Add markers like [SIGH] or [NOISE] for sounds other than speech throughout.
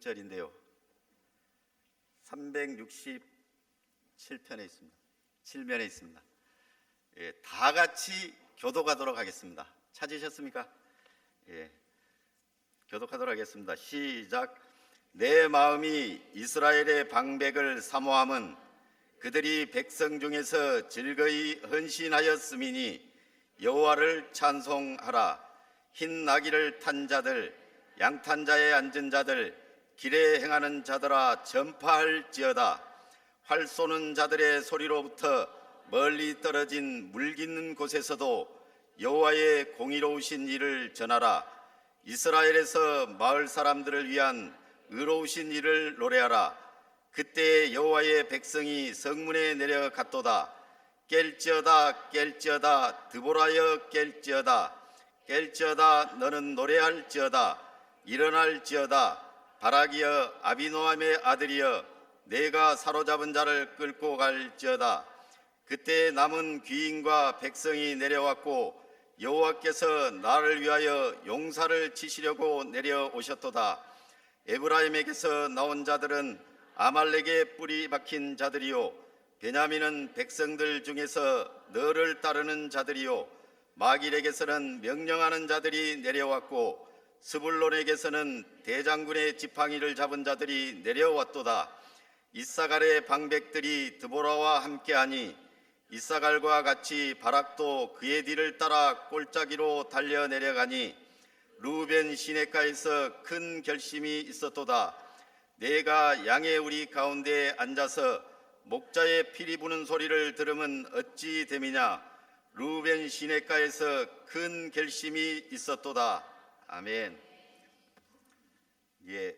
절인데요. 367편에 있습니다. 7면에 있습니다. 예, 다 같이 교독하도록 하겠습니다. 찾으셨습니까? 예, 교독하도록 하겠습니다. 시작. 내 마음이 이스라엘의 방백을 사모함은 그들이 백성 중에서 즐거이 헌신하였음이니 여호와를 찬송하라. 흰 나귀를 탄 자들, 양탄 자에 앉은 자들, 길에 행하는 자들아 전파할지어다. 활 쏘는 자들의 소리로부터 멀리 떨어진 물깃는 곳에서도 여호와의 공의로우신 일을 전하라. 이스라엘에서 마을 사람들을 위한 의로우신 일을 노래하라. 그때 여호와의 백성이 성문에 내려갔도다. 깰지어다 깰지어다 드보라여 깰지어다 깰지어다 너는 노래할지어다 일어날지어다 바라기여 아비노함의 아들이여 내가 사로잡은 자를 끌고 갈지어다. 그때 남은 귀인과 백성이 내려왔고 여호와께서 나를 위하여 용사를 치시려고 내려오셨도다. 에브라임에게서 나온 자들은 아말렉의 뿌리 박힌 자들이요 베냐민은 백성들 중에서 너를 따르는 자들이요 마길에게서는 명령하는 자들이 내려왔고 스불론에게서는 대장군의 지팡이를 잡은 자들이 내려왔도다. 이사갈의 방백들이 드보라와 함께하니 이사갈과 같이 바락도 그의 뒤를 따라 꼴짜기로 달려 내려가니 루벤 시내가에서 큰 결심이 있었도다. 내가 양의 우리 가운데 앉아서 목자의 피리 부는 소리를 들으면 어찌 됨이냐? 루벤 시내가에서 큰 결심이 있었도다 아멘 예,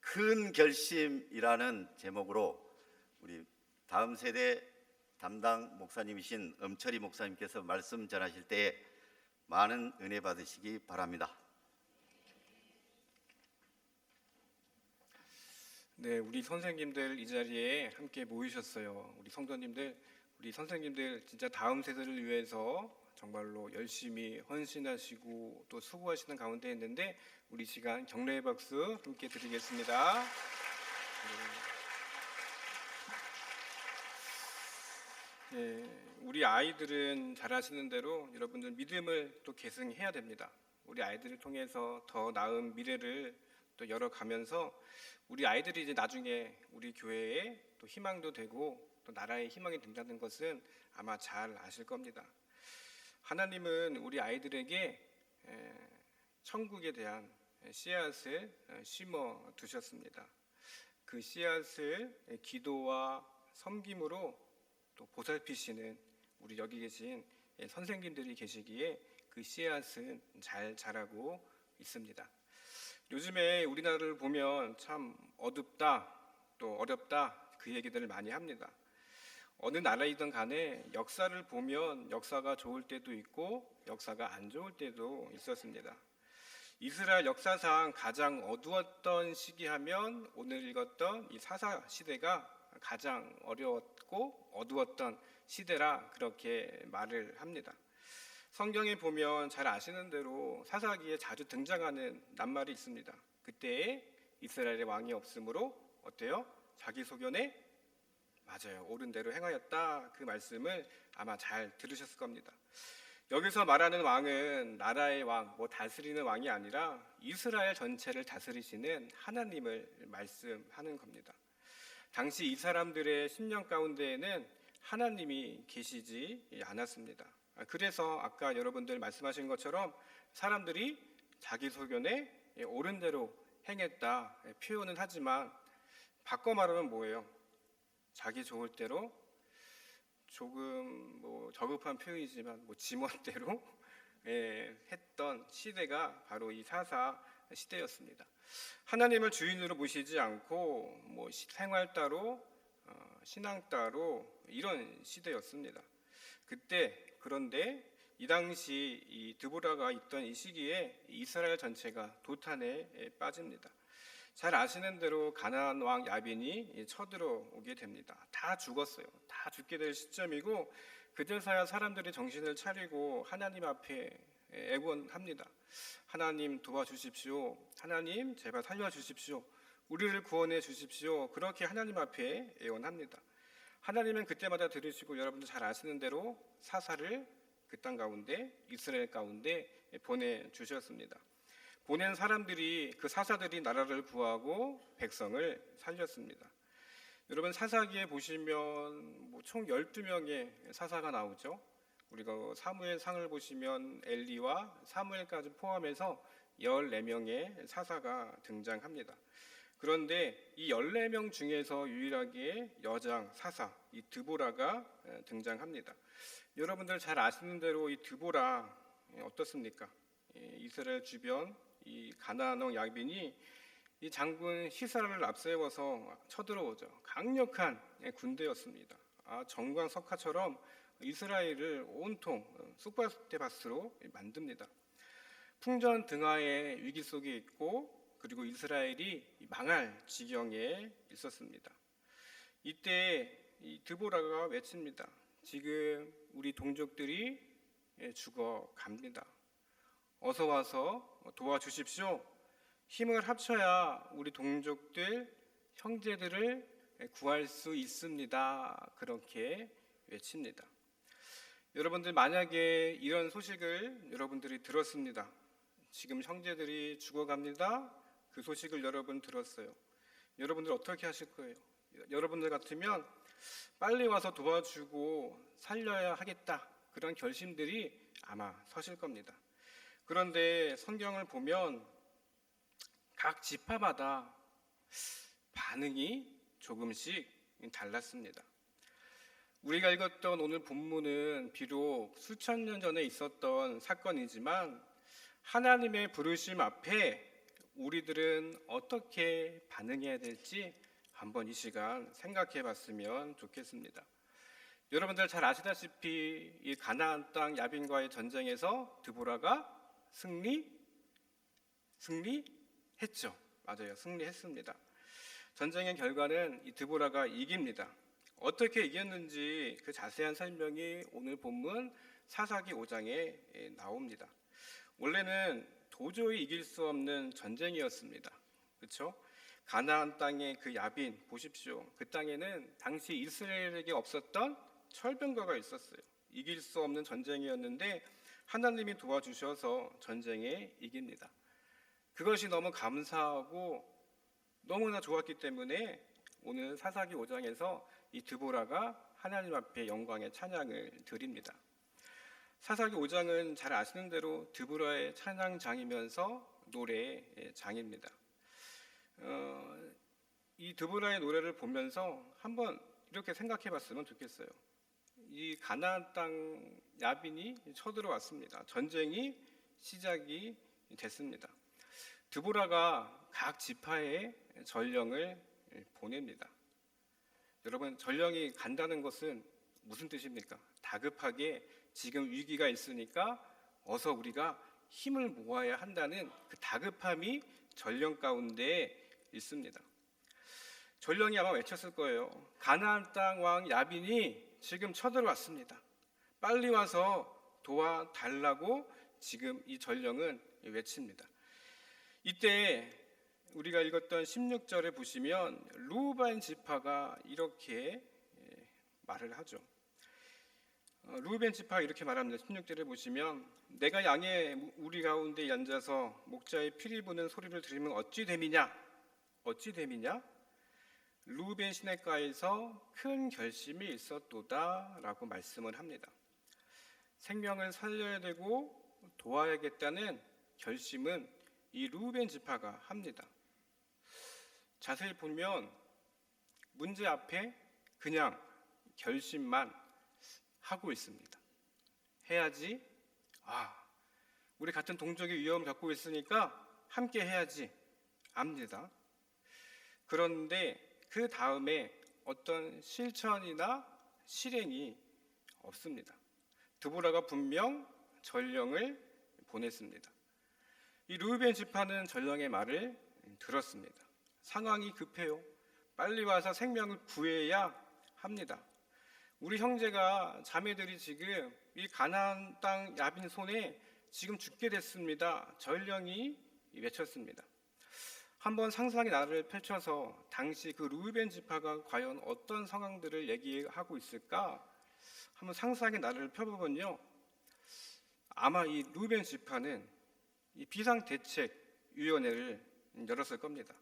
큰 결심이라는 제목으로 우리 다음 세대 담당 목사님이신 엄철이 목사님께서 말씀 전하실 때 많은 은혜 받으시기 바랍니다. 네, 우리 선생님들 이 자리에 함께 모이셨어요. 우리 성도님들, 우리 선생님들 진짜 다음 세대를 위해서 정말로 열심히 헌신하시고 또 수고하시는 가운데 있는데 우리 시간 격려의 박수 함께 드리겠습니다. 네. 네, 우리 아이들은 잘 아시는 대로 여러분들 믿음을 또 계승해야 됩니다. 우리 아이들을 통해서 더 나은 미래를 또 열어가면서 우리 아이들이 이제 나중에 우리 교회에 또 희망도 되고 또 나라의 희망이 된다는 것은 아마 잘 아실 겁니다. 하나님은 우리 아이들에게 에, 천국에 대한 씨앗을 에, 심어 두셨습니다. 그 씨앗을 에, 기도와 섬김으로 또 보살피시는 우리 여기 계신 예, 선생님들이 계시기에 그 씨앗은 잘 자라고 있습니다. 요즘에 우리나라를 보면 참 어둡다 또 어렵다 그 얘기들을 많이 합니다. 어느 나라이든 간에 역사를 보면 역사가 좋을 때도 있고 역사가 안 좋을 때도 있었습니다. 이스라엘 역사상 가장 어두웠던 시기 하면 오늘 읽었던 이 사사 시대가 가장 어려웠고 어두웠던 시대라 그렇게 말을 합니다. 성경에 보면 잘 아시는 대로 사사기에 자주 등장하는 낱말이 있습니다. 그때 이스라엘의 왕이 없으므로 어때요? 자기 소견에 맞아요. 옳은 대로 행하였다. 그 말씀을 아마 잘 들으셨을 겁니다. 여기서 말하는 왕은 나라의 왕, 뭐 다스리는 왕이 아니라 이스라엘 전체를 다스리시는 하나님을 말씀하는 겁니다. 당시 이 사람들의 심령 가운데에는 하나님이 계시지 않았습니다. 그래서 아까 여러분들 말씀하신 것처럼 사람들이 자기 소견에 옳은 대로 행했다 표현은 하지만 바꿔 말하면 뭐예요? 자기 좋을 대로 조금 뭐 저급한 표현이지만 뭐 지멋대로 [LAUGHS] 예, 했던 시대가 바로 이 사사 시대였습니다. 하나님을 주인으로 모시지 않고 뭐 시- 생활 따로 어, 신앙 따로 이런 시대였습니다. 그때 그런데 이 당시 이 드보라가 있던 이 시기에 이스라엘 전체가 도탄에 빠집니다. 잘 아시는 대로 가나안 왕 야빈이 쳐들어오게 됩니다. 다 죽었어요. 다 죽게 될 시점이고 그제서야 사람들이 정신을 차리고 하나님 앞에 애원합니다. 하나님 도와주십시오. 하나님 제발 살려주십시오. 우리를 구원해 주십시오. 그렇게 하나님 앞에 애원합니다. 하나님은 그때마다 들으시고 여러분도 잘 아시는 대로 사사를 그 땅 가운데 이스라엘 가운데 보내 주셨습니다. 보낸 사람들이 그 사사들이 나라를 구하고 백성을 살렸습니다. 여러분 사사기에 보시면 뭐 총 12명의 사사가 나오죠. 우리가 사무엘 상을 보시면 엘리와 사무엘까지 포함해서 14명의 사사가 등장합니다. 그런데 이 14명 중에서 유일하게 여장 사사 이 드보라가 에, 등장합니다. 여러분들 잘 아시는 대로 이 드보라 예, 어떻습니까? 예, 이스라엘 주변 이 가나안 야빈이 이 장군 시사를 앞세워서 쳐들어오죠. 강력한 예, 군대였습니다. 아, 정광 석화처럼 이스라엘을 온통 어, 쑥밭대밭으로 만듭니다. 풍전 등하의 위기 속에 있고 그리고 이스라엘이 망할 지경에 있었습니다. 이때 이 드보라가 외칩니다. 지금 우리 동족들이 예, 죽어 갑니다. 어서 와서 도와주십시오. 힘을 합쳐야 우리 동족들 형제들을 구할 수 있습니다. 그렇게 외칩니다. 여러분들 만약에 이런 소식을 여러분들이 들었습니다. 지금 형제들이 죽어갑니다. 그 소식을 여러분 들었어요. 여러분들 어떻게 하실 거예요? 여러분들 같으면 빨리 와서 도와주고 살려야 하겠다. 그런 결심들이 아마 서실 겁니다. 그런데 성경을 보면 각 지파마다 반응이 조금씩 달랐습니다. 우리가 읽었던 오늘 본문은 비록 수천 년 전에 있었던 사건이지만 하나님의 부르심 앞에 우리들은 어떻게 반응해야 될지 한번 이 시간 생각해 봤으면 좋겠습니다. 여러분들 잘 아시다시피 이 가나안 땅 야빈과의 전쟁에서 드보라가 승리 승리했죠. 맞아요. 승리했습니다. 전쟁의 결과는 이 드보라가 이깁니다. 어떻게 이겼는지 그 자세한 설명이 오늘 본문 사사기 5장에 나옵니다. 원래는 도저히 이길 수 없는 전쟁이었습니다. 그렇죠? 가나안 땅의 그 야빈 보십시오. 그 땅에는 당시 이스라엘에게 없었던 철병거가 있었어요. 이길 수 없는 전쟁이었는데 하나님이 도와주셔서 전쟁에 이깁니다. 그것이 너무 감사하고 너무나 좋았기 때문에 오늘 사사기 5장에서 이 드보라가 하나님 앞에 영광의 찬양을 드립니다. 사사기 5장은 잘 아시는 대로 드보라의 찬양장이면서 노래의 장입니다. 어, 이 드보라의 노래를 보면서 한번 이렇게 생각해 봤으면 좋겠어요. 이 가나안 땅 야빈이 쳐들어왔습니다. 전쟁이 시작이 됐습니다. 드보라가 각 지파에 전령을 보냅니다. 여러분 전령이 간다는 것은 무슨 뜻입니까? 다급하게 지금 위기가 있으니까 어서 우리가 힘을 모아야 한다는 그 다급함이 전령 가운데 있습니다. 전령이 아마 외쳤을 거예요. 가나안 땅 왕 야빈이 지금 쳐들어왔습니다. 빨리 와서 도와달라고 지금 이 전령은 외칩니다. 이때 우리가 읽었던 16절에 보시면 루반 지파가 이렇게 예, 말을 하죠. 어, 루벤 지파가 이렇게 말합니다. 16절에 보시면 내가 양의 우리 가운데 앉아서 목자의 피리 부는 소리를 들으면 어찌 됨이냐? 어찌 됨이냐? 루벤 시내가에서 큰 결심이 있었도다라고 말씀을 합니다. 생명을 살려야 되고 도와야겠다는 결심은 이 루벤 지파가 합니다. 자세히 보면 문제 앞에 그냥 결심만 하고 있습니다. 해야지. 아, 우리 같은 동족의 위험을 갖고 있으니까 함께 해야지. 압니다. 그런데 그 다음에 어떤 실천이나 실행이 없습니다. 드보라가 분명 전령을 보냈습니다. 이 루벤 지파는 전령의 말을 들었습니다. 상황이 급해요. 빨리 와서 생명을 구해야 합니다. 우리 형제가 자매들이 지금 이 가나안 땅 야빈 손에 지금 죽게 됐습니다. 전령이 외쳤습니다. 한번 상상의 나를 펼쳐서 당시 그 루벤 지파가 과연 어떤 상황들을 얘기하고 있을까? 한번 상상의 나를 펴보면요. 아마 이 루벤 지파는 이 비상 대책 위원회를 열었을 겁니다.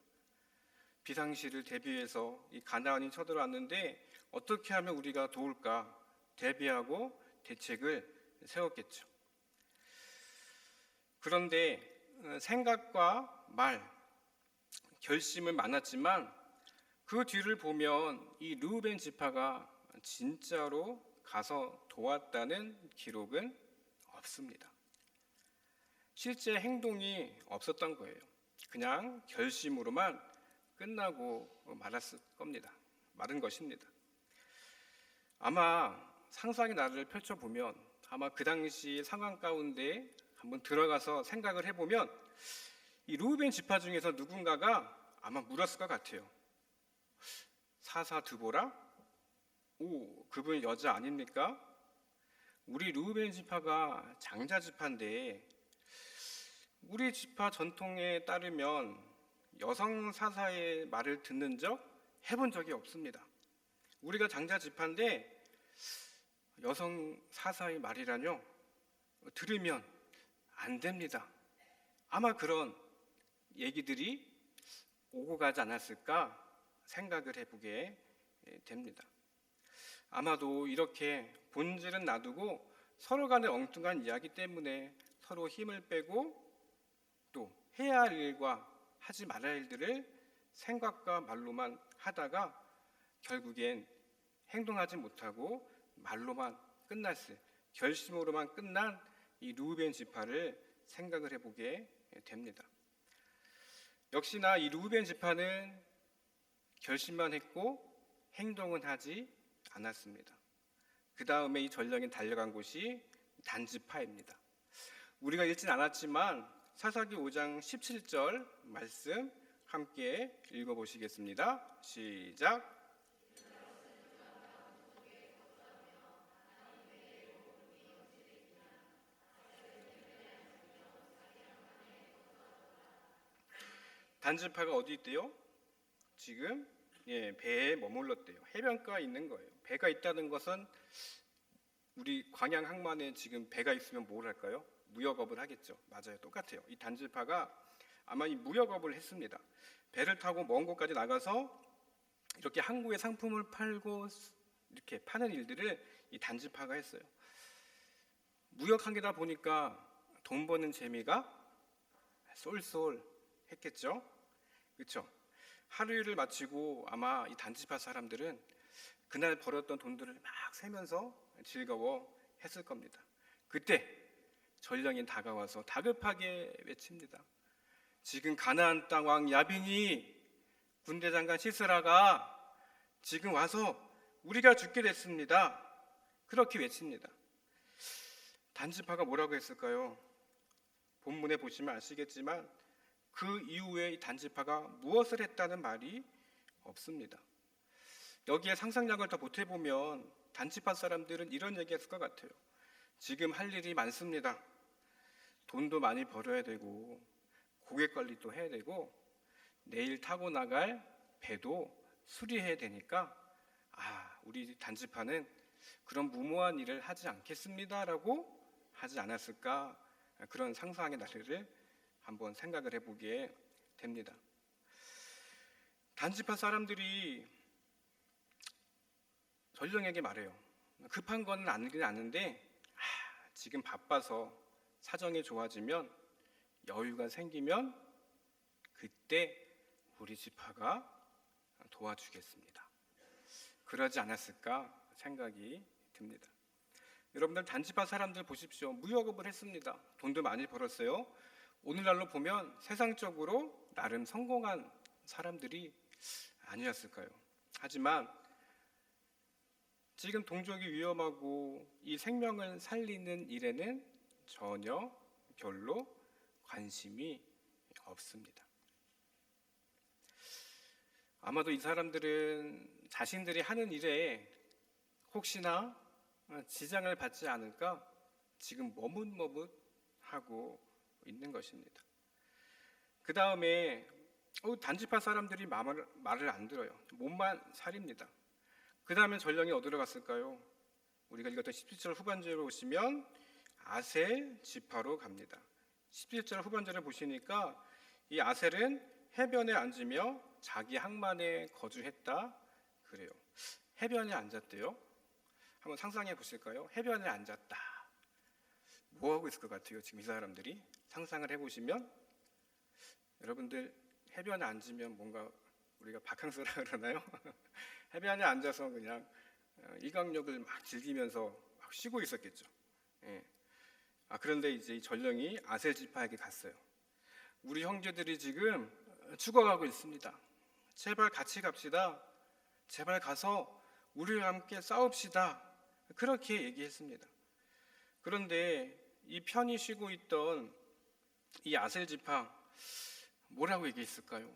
비상시를 대비해서 이 가나안이 쳐들어왔는데 어떻게 하면 우리가 도울까 대비하고 대책을 세웠겠죠. 그런데 어, 생각과 말, 결심은 많았지만 그 뒤를 보면 이 루벤 지파가 진짜로 가서 도왔다는 기록은 없습니다. 실제 행동이 없었던 거예요. 그냥 결심으로만 끝나고 말았을 겁니다. 마른 것입니다. 아마 상상의 나를 펼쳐보면 아마 그 당시 상황 가운데 한번 들어가서 생각을 해보면 이 루벤 지파 중에서 누군가가 아마 물었을 것 같아요. 사사 드보라? 오, 그분 여자 아닙니까? 우리 루벤 지파가 장자 지파인데 우리 지파 전통에 따르면 여성 사사의 말을 듣는 적 해본 적이 없습니다. 우리가 장자 지파인데 여성 사사의 말이라뇨 들으면 안 됩니다. 아마 그런 얘기들이 오고 가지 않았을까 생각을 해보게 됩니다. 아마도 이렇게 본질은 놔두고 서로 간의 엉뚱한 이야기 때문에 서로 힘을 빼고 또 해야 할 일과 하지 말아야 할 일들을 생각과 말로만 하다가 결국엔 행동하지 못하고 말로만 끝났을 결심으로만 끝난 이 루벤 지파를 생각을 해보게 됩니다. 역시나 이 루벤 지파는 결심만 했고 행동은 하지 않았습니다. 그 다음에 이 전령이 달려간 곳이 단지파입니다. 우리가 읽진 않았지만 사사기 5장 17절 말씀 함께 읽어보시겠습니다. 시작. 단지파가 어디 있대요? 지금 예, 배에 머물렀대요. 해변가에 있는 거예요. 배가 있다는 것은 우리 광양 항만에 지금 배가 있으면 뭘 할까요? 무역업을 하겠죠. 맞아요. 똑같아요. 이 단지파가 아마 이 무역업을 했습니다. 배를 타고 먼 곳까지 나가서 이렇게 항구의 상품을 팔고 이렇게 파는 일들을 이 단지파가 했어요. 무역하게다 보니까 돈 버는 재미가 쏠쏠 했겠죠. 그렇죠. 하루일을 마치고 아마 이 단지파 사람들은 그날 벌었던 돈들을 막 세면서 즐거워 했을 겁니다. 그때 전령이 다가와서 다급하게 외칩니다. 지금 가나안 땅 왕 야빈이 군대 장관 시스라가 지금 와서 우리가 죽게 됐습니다. 그렇게 외칩니다. 단지파가 뭐라고 했을까요? 본문에 보시면 아시겠지만 그 이후에 이 단지파가 무엇을 했다는 말이 없습니다. 여기에 상상력을 더 보태보면 단지파 사람들은 이런 얘기했을 것 같아요. 지금 할 일이 많습니다. 돈도 많이 벌어야 되고 고객 관리도 해야 되고 내일 타고 나갈 배도 수리해야 되니까 아 우리 단지파는 그런 무모한 일을 하지 않겠습니다라고 하지 않았을까 그런 상상의 나래를 한번 생각을 해보게 됩니다. 단지파 사람들이 전령에게 말해요. 급한 건 아니긴 아는데 아, 지금 바빠서 사정이 좋아지면 여유가 생기면 그때 우리 지파가 도와주겠습니다. 그러지 않았을까 생각이 듭니다. 여러분들 단지파 사람들 보십시오. 무역업을 했습니다. 돈도 많이 벌었어요. 오늘날로 보면 세상적으로 나름 성공한 사람들이 아니었을까요? 하지만 지금 동족이 위험하고 이 생명을 살리는 일에는 전혀 별로 관심이 없습니다. 아마도 이 사람들은 자신들이 하는 일에 혹시나 지장을 받지 않을까 지금 머뭇머뭇하고 있는 것입니다. 그 다음에 어, 단지파 사람들이 말을, 말을 안 들어요. 몸만 살입니다. 그 다음에 전령이 어디로 갔을까요? 우리가 읽었던 17절 후반절로 오시면 아셀 지파로 갑니다. 17절 후반절을 보시니까 이 아셀은 해변에 앉으며 자기 항만에 거주했다 그래요. 해변에 앉았대요. 한번 상상해 보실까요? 해변에 앉았다. 뭐 하고 있을 것 같아요? 지금 이 사람들이 상상을 해보시면 여러분들 해변에 앉으면 뭔가 우리가 바캉스라 [LAUGHS] 그러나요? 해변에 앉아서 그냥 어, 일광욕을 막 즐기면서 막 쉬고 있었겠죠. 예. 아 그런데 이제 이 전령이 아셀 지파에게 갔어요. 우리 형제들이 지금 죽어가고 있습니다. 제발 같이 갑시다. 제발 가서 우리와 함께 싸웁시다. 그렇게 얘기했습니다. 그런데 이 편히 쉬고 있던 이 아셀 지파 뭐라고 얘기했을까요?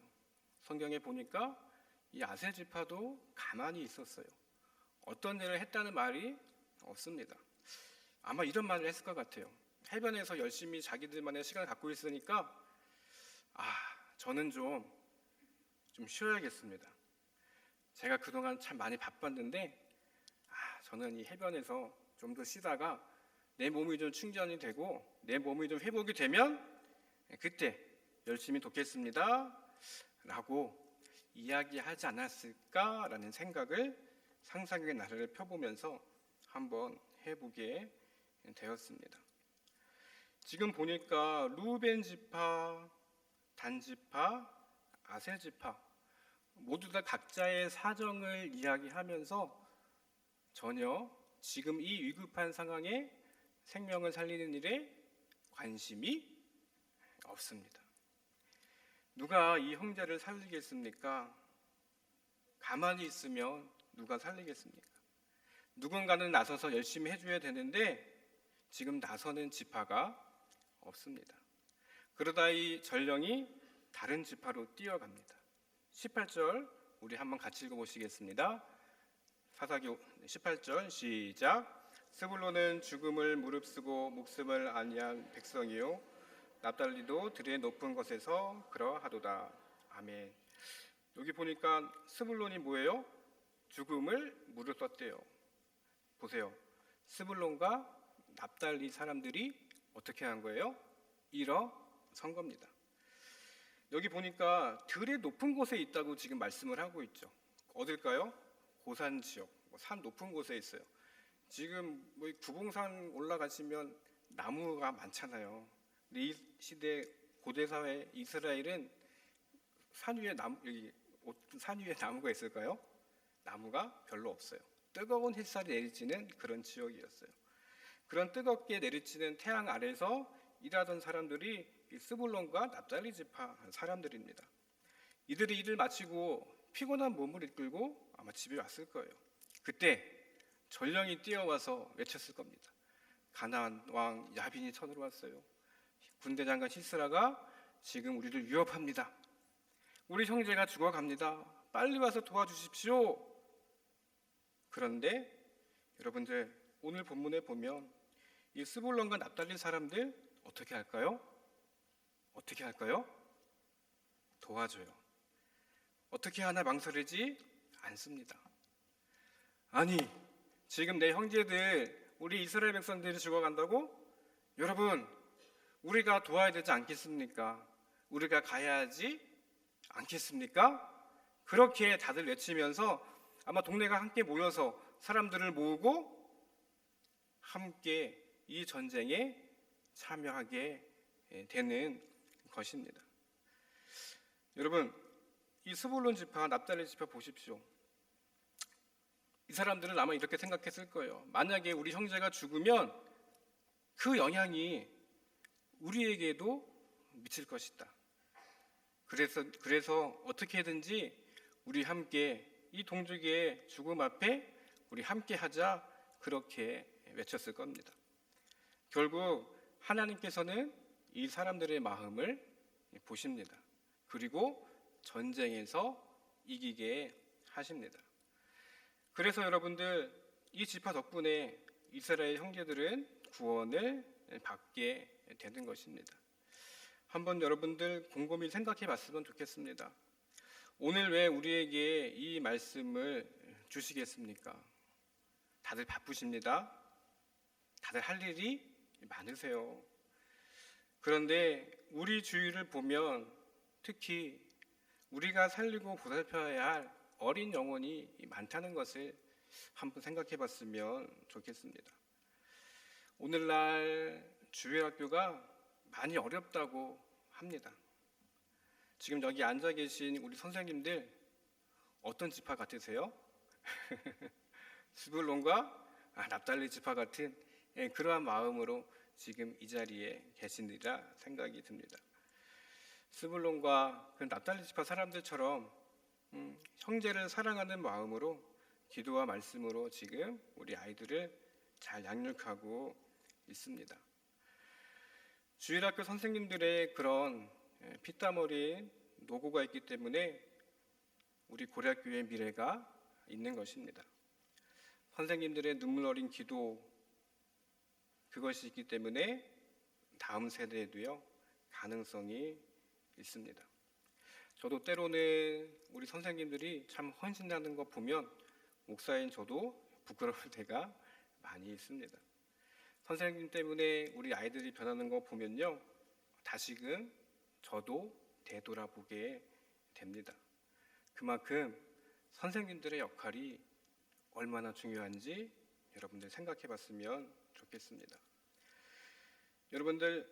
성경에 보니까 이 아셀 지파도 가만히 있었어요. 어떤 일을 했다는 말이 없습니다. 아마 이런 말을 했을 것 같아요. 해변에서 열심히 자기들만의 시간을 갖고 있으니까 아 저는 좀 좀 쉬어야겠습니다. 제가 그동안 참 많이 바빴는데 아 저는 이 해변에서 좀 더 쉬다가 내 몸이 좀 충전이 되고 내 몸이 좀 회복이 되면 그때 열심히 돕겠습니다. 라고 이야기하지 않았을까라는 생각을 상상의 나래를 펴보면서 한번 해보게 되었습니다. 지금 보니까 루벤 지파, 단 지파, 아셀 지파 모두 다 각자의 사정을 이야기하면서 전혀 지금 이 위급한 상황에 생명을 살리는 일에 관심이 없습니다. 누가 이 형제를 살리겠습니까? 가만히 있으면 누가 살리겠습니까? 누군가는 나서서 열심히 해줘야 되는데 지금 나서는 지파가 없습니다. 그러다 이 전령이 다른 지파로 뛰어갑니다. 18절 우리 한번 같이 읽어보시겠습니다. 사사기 18절 시작. 스불로는 죽음을 무릅쓰고 목숨을 안위한 백성이요 납달리도 들의 높은 곳에서 그러하도다. 아멘. 여기 보니까 스불론이 뭐예요? 죽음을 무릅썼대요. 보세요. 스불론과 납달리 사람들이 어떻게 한 거예요? 일어선 겁니다. 여기 보니까 들의 높은 곳에 있다고 지금 말씀을 하고 있죠. 어딜까요? 고산 지역, 뭐산 높은 곳에 있어요. 지금 뭐이 구봉산 올라가시면 나무가 많잖아요. 이 시대 고대 사회 이스라엘은 산 위에 나무 여기 오- 산 위에 나무가 있을까요? 나무가 별로 없어요. 뜨거운 햇살이 내리치는 그런 지역이었어요. 그런 뜨겁게 내리치는 태양 아래서 일하던 사람들이 이 스불론과 납달리 지파 사람들입니다. 이들이 일을 마치고 피곤한 몸을 이끌고 아마 집에 왔을 거예요. 그때 전령이 뛰어와서 외쳤을 겁니다. 가나안 왕 야빈이 쳐들어왔어요. 군대 장관 시스라가 지금 우리를 위협합니다. 우리 형제가 죽어갑니다. 빨리 와서 도와주십시오. 그런데 여러분들 오늘 본문에 보면 이 스불론과 납달리 사람들 어떻게 할까요? 어떻게 할까요? 도와줘요. 어떻게 하나 망설이지 않습니다. 아니, 지금 내 형제들, 우리 이스라엘 백성들이 죽어간다고? 여러분, 우리가 도와야 되지 않겠습니까? 우리가 가야 하지 않겠습니까? 그렇게 다들 외치면서 아마 동네가 함께 모여서 사람들을 모으고 함께 이 전쟁에 참여하게 되는 것입니다. 여러분, 이 스불론 지파, 납달리 지파 보십시오. 이 사람들은 아마 이렇게 생각했을 거예요. 만약에 우리 형제가 죽으면 그 영향이 우리에게도 미칠 것이다. 그래서 그래서 어떻게든지 우리 함께 이 동족의 죽음 앞에 우리 함께 하자 그렇게 외쳤을 겁니다. 결국 하나님께서는 이 사람들의 마음을 보십니다. 그리고 전쟁에서 이기게 하십니다. 그래서 여러분들 이 지파 덕분에 이스라엘 형제들은 구원을 받게 되는 것입니다. 한번 여러분들 곰곰이 생각해 봤으면 좋겠습니다. 오늘 왜 우리에게 이 말씀을 주시겠습니까? 다들 바쁘십니다. 다들 할 일이 많으세요. 그런데 우리 주위를 보면 특히 우리가 살리고 보살펴야 할 어린 영혼이 많다는 것을 한번 생각해 봤으면 좋겠습니다. 오늘날 주일 학교가 많이 어렵다고 합니다. 지금 여기 앉아 계신 우리 선생님들 어떤 지파 같으세요? [LAUGHS] 스불론과 아, 납달리 지파 같은 예, 그러한 마음으로 지금 이 자리에 계시리라 생각이 듭니다. 스불론과 그 납달리 지파 사람들처럼 음, 형제를 사랑하는 마음으로 기도와 말씀으로 지금 우리 아이들을 잘 양육하고 있습니다. 주일학교 선생님들의 그런 예, 피땀 어린 노고가 있기 때문에 우리 고려학교의 미래가 있는 것입니다. 선생님들의 눈물 어린 기도 그것이 있기 때문에 다음 세대에도요 가능성이 있습니다. 저도 때로는 우리 선생님들이 참 헌신하는 거 보면 목사인 저도 부끄러울 [LAUGHS] 때가 많이 있습니다. 선생님 때문에 우리 아이들이 변하는 거 보면요 다시금 저도 되돌아보게 됩니다. 그만큼 선생님들의 역할이 얼마나 중요한지 여러분들 생각해 봤으면 좋겠습니다. 여러분들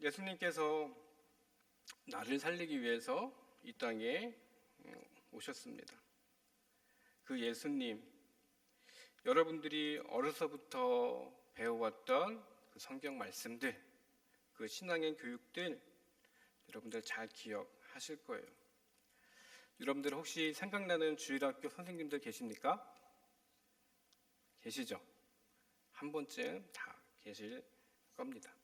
예수님께서 나를 살리기 위해서 이 땅에 오셨습니다. 그 예수님 여러분들이 어려서부터 배워왔던 그 성경 말씀들 그 신앙의 교육들 여러분들 잘 기억하실 거예요. 여러분들 혹시 생각나는 주일학교 선생님들 계십니까? 계시죠? 한 번쯤 다 계실 겁니다.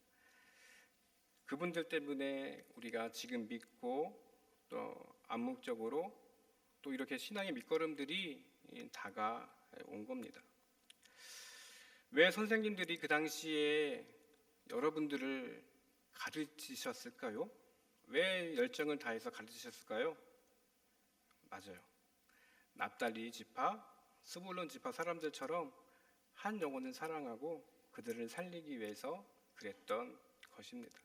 그분들 때문에 우리가 지금 믿고 또 암묵적으로 또 이렇게 신앙의 밑거름들이 다가온 겁니다. 왜 선생님들이 그 당시에 여러분들을 가르치셨을까요? 왜 열정을 다해서 가르치셨을까요? 맞아요. 납달리 지파, 스불론 지파 사람들처럼 한 영혼을 사랑하고 그들을 살리기 위해서 그랬던 것입니다.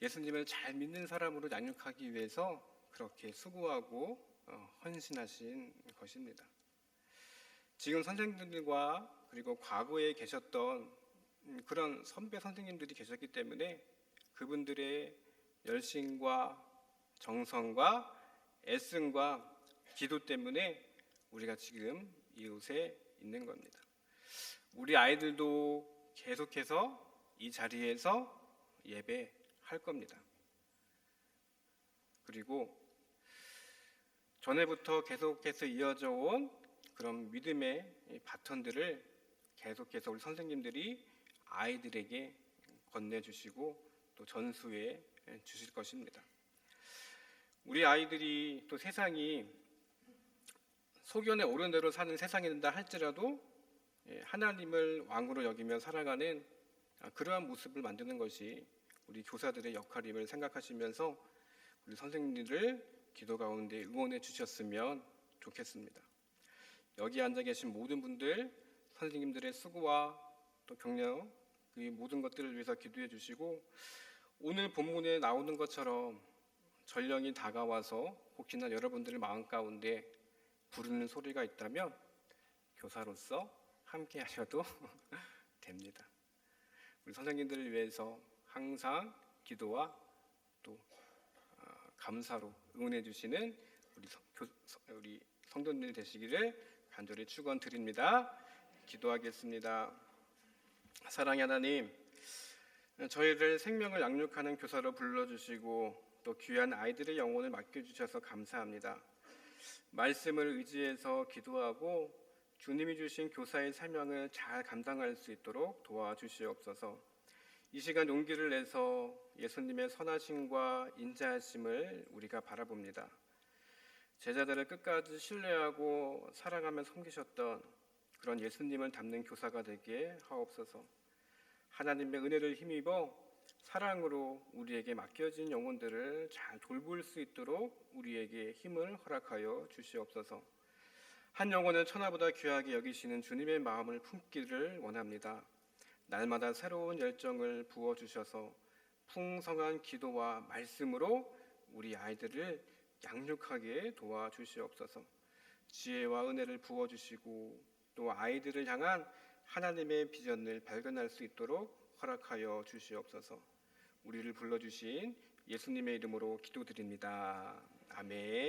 예수님을 잘 믿는 사람으로 양육하기 위해서 그렇게 수고하고 어, 헌신하신 것입니다. 지금 선생님들과 그리고 과거에 계셨던 음, 그런 선배 선생님들이 계셨기 때문에 그분들의 열심과 정성과 애씀과 기도 때문에 우리가 지금 이곳에 있는 겁니다. 우리 아이들도 계속해서 이 자리에서 예배할 겁니다. 그리고 전에부터 계속해서 이어져 온 그런 믿음의 이 바톤들을 계속해서 우리 선생님들이 아이들에게 건네주시고 또 전수해 주실 것입니다. 우리 아이들이 또 세상이 소견에 오른 대로 사는 세상이 된다 할지라도 예, 하나님을 왕으로 여기며 살아가는 아, 그러한 모습을 만드는 것이 우리 교사들의 역할임을 생각하시면서 우리 선생님들을 기도 가운데 응원해 주셨으면 좋겠습니다. 여기 앉아 계신 모든 분들 선생님들의 수고와 또 격려 그 모든 것들을 위해서 기도해 주시고 오늘 본문에 나오는 것처럼 전령이 다가와서 혹시나 여러분들의 마음 가운데 부르는 소리가 있다면 교사로서 함께 하셔도 [LAUGHS] 됩니다. 우리 선생님들을 위해서 항상 기도와 또 어, 감사로 응원해 주시는 우리, 성, 교, 우리 성도님 되시기를 간절히 축원드립니다. 기도하겠습니다. 사랑의 하나님, 저희를 생명을 양육하는 교사로 불러주시고 또 귀한 아이들의 영혼을 맡겨주셔서 감사합니다. 말씀을 의지해서 기도하고 주님이 주신 교사의 사명을 잘 감당할 수 있도록 도와주시옵소서. 이 시간 용기를 내서 예수님의 선하심과 인자하심을 우리가 바라봅니다. 제자들을 끝까지 신뢰하고 사랑하며 섬기셨던 그런 예수님을 닮는 교사가 되게 하옵소서. 하나님의 은혜를 힘입어 사랑으로 우리에게 맡겨진 영혼들을 잘 돌볼 수 있도록 우리에게 힘을 허락하여 주시옵소서. 한 영혼을 천하보다 귀하게 여기시는 주님의 마음을 품기를 원합니다. 날마다 새로운 열정을 부어 주셔서 풍성한 기도와 말씀으로 우리 아이들을 양육하게 도와 주시옵소서. 지혜와 은혜를 부어 주시고 또 아이들을 향한 하나님의 비전을 발견할 수 있도록 허락하여 주시옵소서. 우리를 불러 주신 예수님의 이름으로 기도드립니다. 아멘.